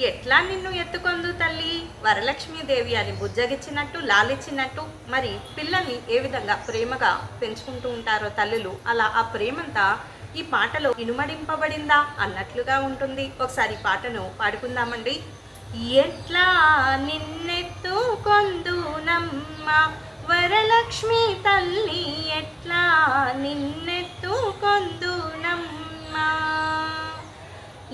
ఎట్లా నిన్ను ఎత్తుకొందు తల్లి? వరలక్ష్మీదేవి అని బుజ్జగిచ్చినట్టు లాలిచ్చినట్టు మరి పిల్లల్ని ఏ విధంగా ప్రేమగా పెంచుకుంటూ ఉంటారో తల్లులు? అలా ఆ ప్రేమంతా ఈ పాటలో ఇనుమడింపబడిందా? అన్నట్లుగా ఉంటుంది. ఒకసారి ఈ పాటను పాడుకుందామండి. ఎట్లా నిన్నెత్తుకొందునమ్మ? వరలక్ష్మి తల్లి ఎట్లా నిన్నెత్తుకొందునమ్మ?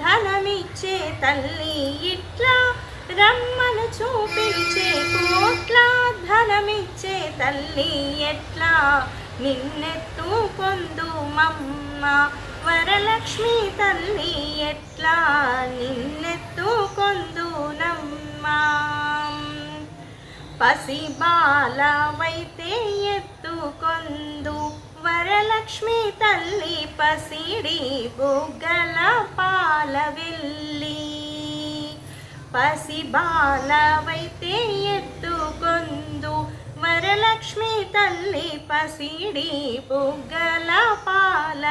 ధనమిచ్చే తల్లి ఇట్లా రమ్మను చూపించే కోట్ల ధనమిచ్చే తల్లి ఎట్లా నిన్నెత్తు పొందుమమ్మ వరలక్ష్మి తల్లి ఎట్లా నిన్నెత్తు కొందునమ్మ పసిబాలవైతే ఎత్తు ఎత్తుకొందు వరలక్ష్మి తల్లి పసిడి బుగ్గల పాల పసి బాలవైతే ఎత్తుకొందు. వరలక్ష్మి తల్లి పసిడి బుగ్గల పాల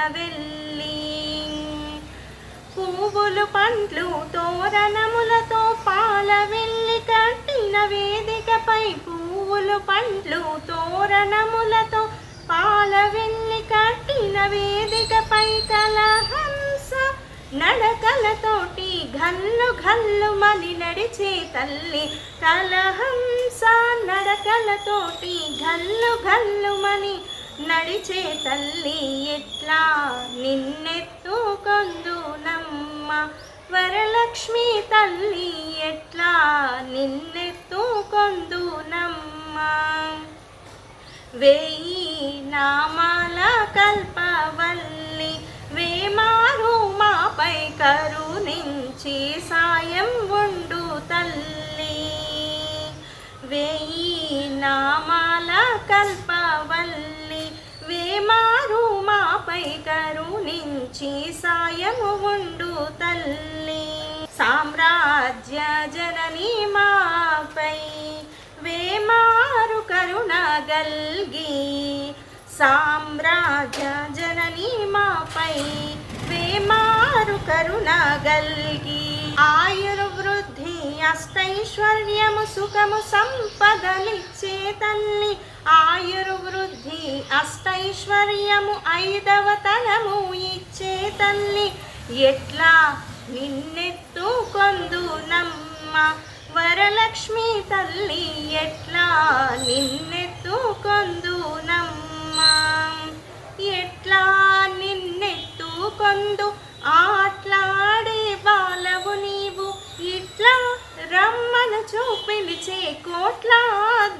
పువ్వులు పండ్లు తోరణములతో పాల కట్టిన వేదికపై పువ్వులు పండ్లు తోరణములతో పాల వెళ్ళి కట్టిన వేదికపై కలహంస నడకలతోటి ఘల్లు ఘల్లు మని నడిచే తల్లి. కలహంస నడకలతోటి ఘల్లు ఘల్లు మని నడిచే తల్లి. ఎట్లా నిన్నెత్తుకొందు నమ్మ వరలక్ష్మి తల్లి. ఎట్లా నిన్నెత్తుకొందు నమ్మ వేయి నామాల కల్పవల్లి వేమారు మాపై కరుణించి సాయం ఉండు తల్లి. వేయి నామాల కల్పవల్లి వేమారు మాపై కరుణించి సాయము ఉండు తల్లి. సామ్రాజ్య జనని మాపై వేమా కరుణ గల్గి సామ్రాజ్య జనని మాపై వేమారు కరుణ గల్గి ఆయుర్వృద్ధి అష్టైశ్వర్యము సుఖము సంపదలిచ్చే తల్లి. ఆయుర్వృద్ధి అష్టైశ్వర్యము ఐదవ తనము ఇచ్చే తల్లి. ఎట్లా నిన్నెత్తుకొందు నమ్మ వరలక్ష్మి తల్లి ఎట్లా నిన్నెత్తుకొందు నమ్మ ఎట్లా నిన్నెత్తుకొందు? ఆట్లాడే బాలవు నీవు. ఇట్లా రమ్మను చూపిలిచే కోట్ల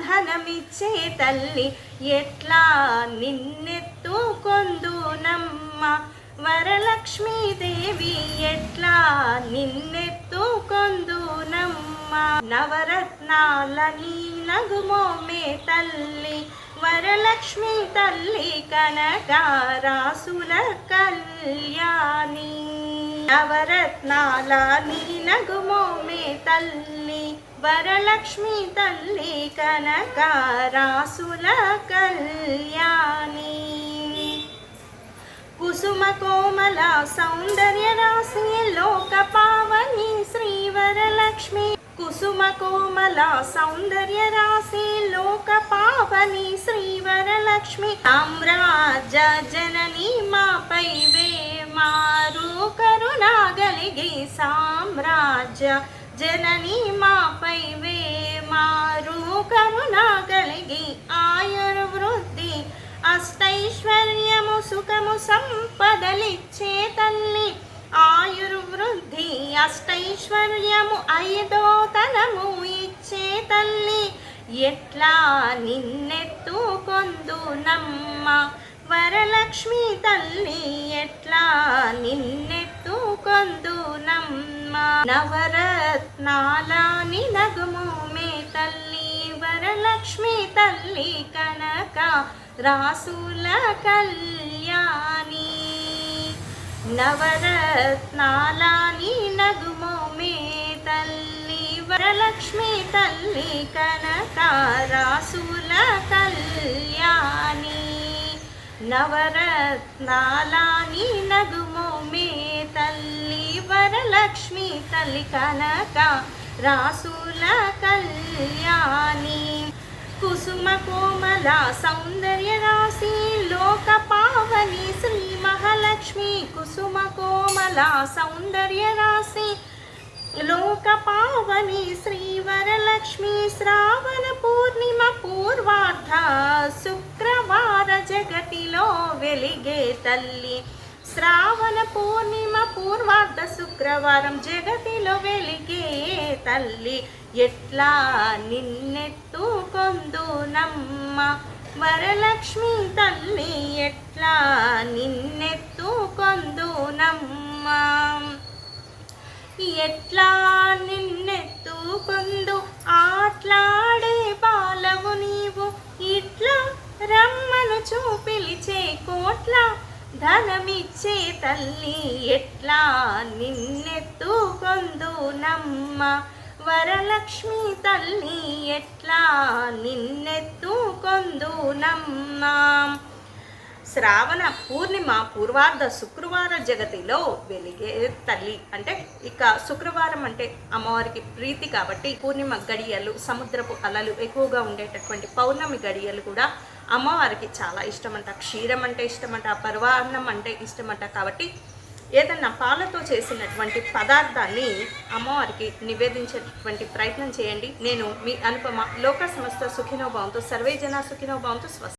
ధనమిచ్చే తల్లి ఎట్లా నిన్నెత్తుకొందు నమ్మ వరలక్ష్మీదేవి ఎట్లా నిన్నెత్తుకొందు నమ్మ నవరత్నాల నీ నగుమోమే తల్లి వరలక్ష్మి తల్లి కనకారాసుల కళ్యాణి. నవరత్నాల నీ నగుమోమే తల్లి వరలక్ష్మి తల్లి కనకారాసుల కళ్యాణి. కుసుమ కోమల సౌందర్య రాశి లోక పావని శ్రీవరలక్ష్మి. కుసుమ కోమల సౌందర్య రాశి లోక పావని శ్రీవరలక్ష్మి. సామ్రాజ జనని మాపై వేమారు కరుణాగలిగి సామ్రాజ జనని మాపై వేమారు కరుణాగలిగి. ఆయుర్వృద్ధి అష్టైశ్వర్యము సుఖము సంపదలిచ్చే తల్లి ఆయుర్వృద్ధి అష్టైశ్వర్యము ఐదో తనము ఇచ్చే తల్లి ఎట్లా నిన్నెత్తుకొందు నమ్మ. వరలక్ష్మి తల్లి ఎట్లా నిన్నెత్తు కొందునమ్మ నవరత్నాలని నగుము మే తల్లి వరలక్ష్మి తల్లి కనక. రాసుల కళ్యాణి నవరత్నాలని నగుము మే తల్లి వరలక్ష్మి తల్లి కనక రాసుల కళ్యాణి నవరత్నాలని నగుము మే తల్లి వరలక్ష్మి తల్లి కనక రాసుల కళ్యాణి. కోమల సౌందర్య రాశి లోక పావని శ్రీ మహాలక్ష్మి కుసుమ కోమల సౌందర్య రాశి లోక పావని శ్రీ వరలక్ష్మి శ్రావణ పూర్ణిమ పూర్వార్ధ శుక్రవార జగతిలో వెలిగే తల్లి శ్రావణ పూర్ణిమ పూర్వార్ధ శుక్రవారం జగతిలో వెలిగే తల్లి ఎట్లా నిన్నెత్తుకొందు కొందునమ్మ? వరలక్ష్మి తల్లి ఎట్లా నిన్నెత్తు కొందునమ్మ? ఎట్లా నిన్నెత్తుకొందు ఆట్లాడే బాలవు నీవు. ఇట్లా రమ్మను చూపిలిచే కోట్ల ధనమిచ్చే తల్లి ఎట్లా నిన్నెత్తుకొందు నమ్మ వరలక్ష్మి తల్లి ఎట్లా నిన్నెత్తుకొందు నమ్మ శ్రావణ పూర్ణిమ పూర్వార్ధ శుక్రవార జగతిలో వెలిగే తల్లి అంటే ఇక శుక్రవారం అంటే అమ్మవారికి ప్రీతి కాబట్టి పూర్ణిమ గడియలు సముద్రపు అలలు ఎక్కువగా ఉండేటటువంటి పౌర్ణమి గడియలు కూడా అమ్మవారికి చాలా ఇష్టమంట క్షీరం అంటే ఇష్టమంట పర్వాన్నం అంటే ఇష్టమంట కాబట్టి ఏదన్నా పాలతో చేసినటువంటి పదార్థాన్ని అమ్మవారికి నివేదించేటటువంటి ప్రయత్నం చేయండి. నేను మీ అనుపమ లోక సంస్థ సుఖినోభావంతో సర్వే జన సుఖినో